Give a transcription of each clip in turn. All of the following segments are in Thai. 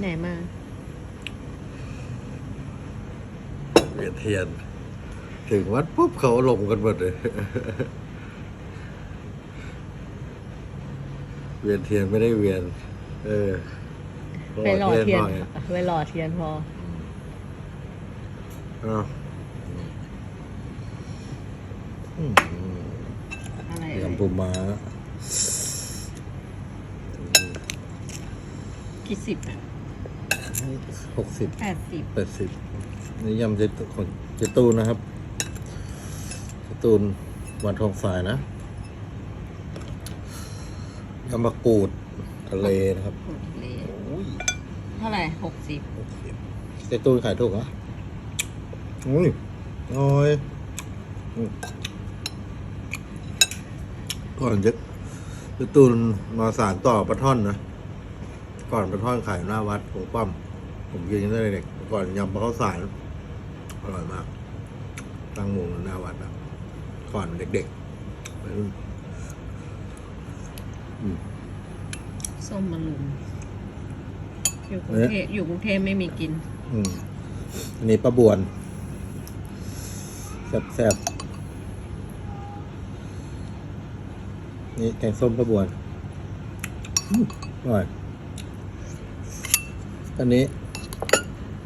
ไหนมาเวียนเทียน ถึงวัดปุ๊บเขาลงกันหมดเลย เวียนเทียนไม่ได้เวียน เออไปหล่อเทียนหน่อยไปหล่อเทียนพออ้าวอืมอะไรยำปูม้ากี่สิบอะ หกสิบแปดสิบแปดสิบนี่ยำเจตุของเจตูนนะครับเจตูนวันทองสายนะยำมะกรูดทะเลนะครับโอเคเท่าไหร่หกสิบเจตูนขายถูกเหรออุ้ยน้อยอืมก่อนจะเจตูนมาสารต่อปลาท่อนนะ ก่อนปลาท่อนขายหน้าวัดของป้อมผมกินตั้งแต่เด็กก่อนยำปลาข้าวสารอร่อยมาก ตั้งวงหน้าวัดนะก่อนเด็กๆวัยรุ่นอืมส้มมะลุมอยู่กรุงเทพอยู่กรุงเทพไม่มีกิน อืมอันนี้ปลาบวนแซ่บๆนี่แกงส้มปลาบวนอืมอร่อย อันนี้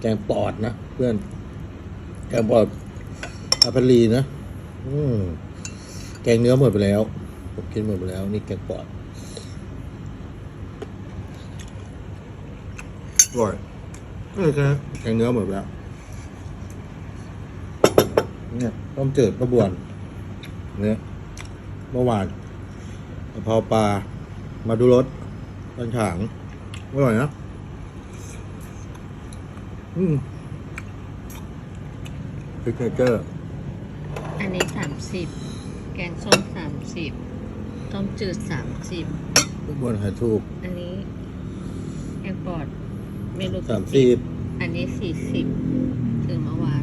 แกงปอดนะเพื่อน แกงปอดอาพารีนะ อืมแกงเนื้อหมดไปแล้ว ผมกินหมดไปแล้ว นี่แกงปอดอร่อยเออครับแกงเนื้อหมดไปแล้วเนี่ยต้มจืดปลาบวนเนี่ยเมื่อวานกะเพราปลามาดูรสต้นฉางอร่อยนะ อืมพิกเจอร์ อันนี้สามสิบ แกงส้มสามสิบ ต้มจืดสามสิบปลาบวนขายถูกอันนี้แกงปอดไม่รู้สามกี่สิบอันนี้สี่สิบถึงเมื่อวาน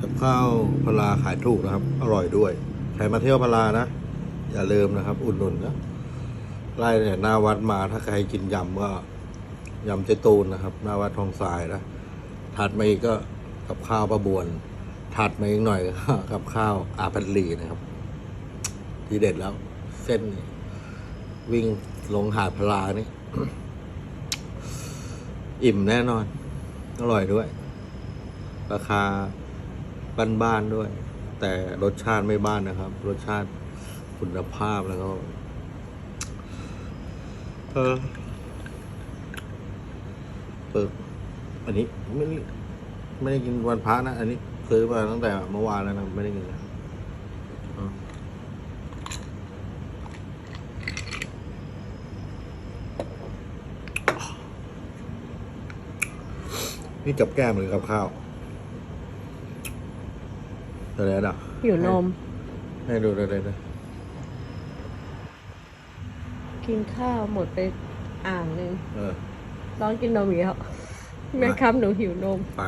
กับข้าวพลาขายถูกนะครับ อร่อยด้วย ใครมาเที่ยวพลานะ อย่าลืมนะครับ อุ่นนุนนะไล่เนี่ยหน้าวัดมาถ้าใครกินยำก็ ยำเจตูนนะครับหน้าวัดทองทรายนะถัดมาอีกก็กับข้าวประบวนถัดมาอีกหน่อยก็กับข้าวอาพันลีนะครับ ที่เด็ดแล้ว เส้นวิ่งลงหาดพลานี่อิ่มแน่นอน อร่อยด้วย ราคาบ้านๆด้วย แต่รสชาติไม่บ้านนะครับ รสชาติคุณภาพแล้วก็เออ เปิด อันนี้ไม่ได้ไม่ได้กินวันพระนะ อันนี้ซื้อมาตั้งแต่เมื่อวานแล้วนะไม่ได้กินแล้วอะนี่กับแก้มหรือกับข้าวอะไรนะอยู่นม ให้ดูเลยนะกินข้าวหมดไปอ่างหนึ่งเออ ร้องกินนมอีกแล้วแม่ครับหนูหิวนม ไป